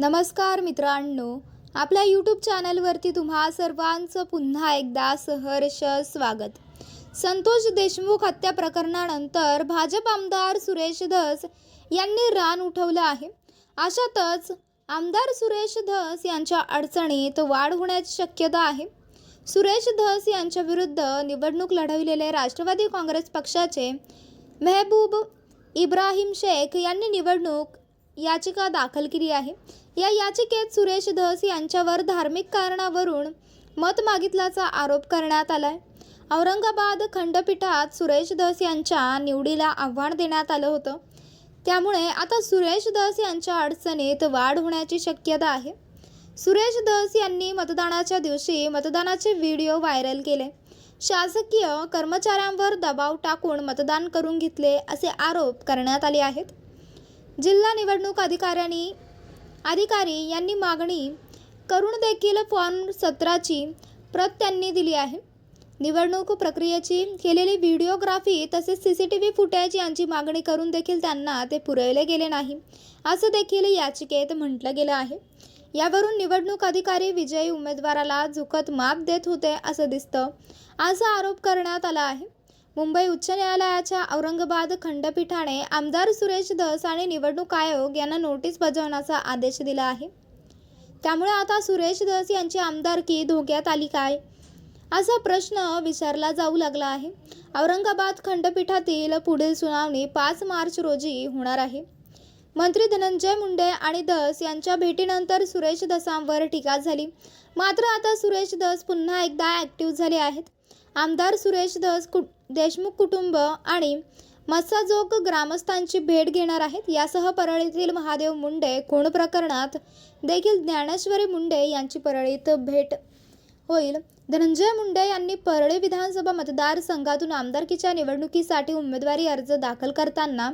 नमस्कार मित्रांनो आपल्या यूट्यूब चॅनलवरती तुम्हा सर्वांचं पुन्हा एकदा सहर्ष स्वागत. संतोष देशमुख हत्या प्रकरणानंतर भाजप आमदार सुरेश धस यांनी रान उठवलं आहे. अशातच आमदार सुरेश धस यांच्या अडचणीत वाढ होण्याची शक्यता आहे. सुरेश धस यांच्या विरुद्ध निवडणूक लढविलेले राष्ट्रवादी काँग्रेस पक्षाचे मेहबूब इब्राहिम शेख यांनी निवडणूक याचिका दाखल केली आहे. या याचिकेत सुरेश धस यांच्यावर धार्मिक कारणावरून मत मागितल्याचा आरोप करण्यात आलाय. औरंगाबाद खंडपीठात सुरेश धस यांच्या निवडीला आव्हान देण्यात आलं होतं. त्यामुळे आता सुरेश धस यांच्या अडचणीत वाढ होण्याची शक्यता आहे. सुरेश धस यांनी मतदानाच्या दिवशी मतदानाचे व्हिडिओ व्हायरल केले. शासकीय कर्मचाऱ्यांवर दबाव टाकून मतदान करून घेतले असे आरोप करण्यात आले आहेत. जिल्हा निवडणूक अधिकाऱ्यांनी अधिकारी यांनी मागणी करून देखील फॉर्म सतराची प्रत त्यांनी दिली आहे. निवडणूक प्रक्रियेची केलेली व्हिडिओग्राफी तसेच C C T V footage यांची मागणी करून देखील त्यांना ते पुरवले गेले नाही असं देखील याचिकेत म्हटलं गेलं आहे. यावरून निवडणूक अधिकारी विजयी उमेदवाराला झुकत माप देत होते असं दिसतं असा आरोप करण्यात आला आहे. मुंबई उच्च न्यायालयाच्या औरंगाबाद खंडपीठाने आमदार सुरेश धस आणि निवडणूक आयोग यांना नोटीस बजावण्याचा आदेश दिला आहे. त्यामुळे आता सुरेश धस यांची आमदारकी धोक्यात आली काय? असा प्रश्न विचारला जाऊ लागला आहे. औरंगाबाद खंडपीठातील पुढील सुनावणी पाच मार्च रोजी होणार आहे. मंत्री धनंजय मुंडे आणि धस यांच्या भेटीनंतर सुरेश धसांवर टीका झाली. मात्र आता सुरेश धस पुन्हा एकदा ॲक्टिव्ह झाले आहेत. आमदार सुरेश धस कु देशमुख कुटुंब आणि मत्साजोग ग्रामस्थांची भेट घेणार आहेत. यासह परळीतील महादेव मुंडे खून प्रकरणात देखील ज्ञानेश्वरी मुंडे यांची परळीत भेट होईल. धनंजय मुंडे यांनी परळी विधानसभा मतदारसंघातून आमदारकीच्या निवडणुकीसाठी उमेदवारी अर्ज दाखल करताना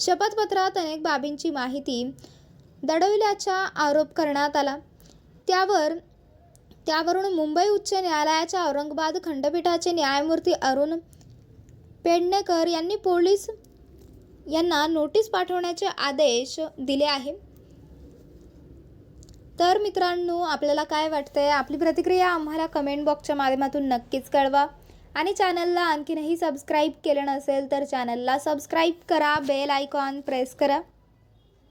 शपथपत्रात अनेक बाबींची माहिती दडविल्याचा आरोप करण्यात आला. त्यावर त्यावरून मुंबई उच्च न्यायालयाच्या औरंगाबाद खंडपीठाचे न्यायमूर्ती अरुण पेडणेकर यांनी पोलीस यांना नोटीस पाठवण्याचे आदेश दिले आहे. तर मित्रांनो आपल्याला काय वाटतंय? आपली प्रतिक्रिया आम्हाला कमेंट बॉक्सच्या माध्यमातून नक्कीच कळवा. आणि चॅनलला आणखीनही सबस्क्राईब केलं नसेल तर चॅनलला सबस्क्राईब करा बेल आयकॉन प्रेस करा.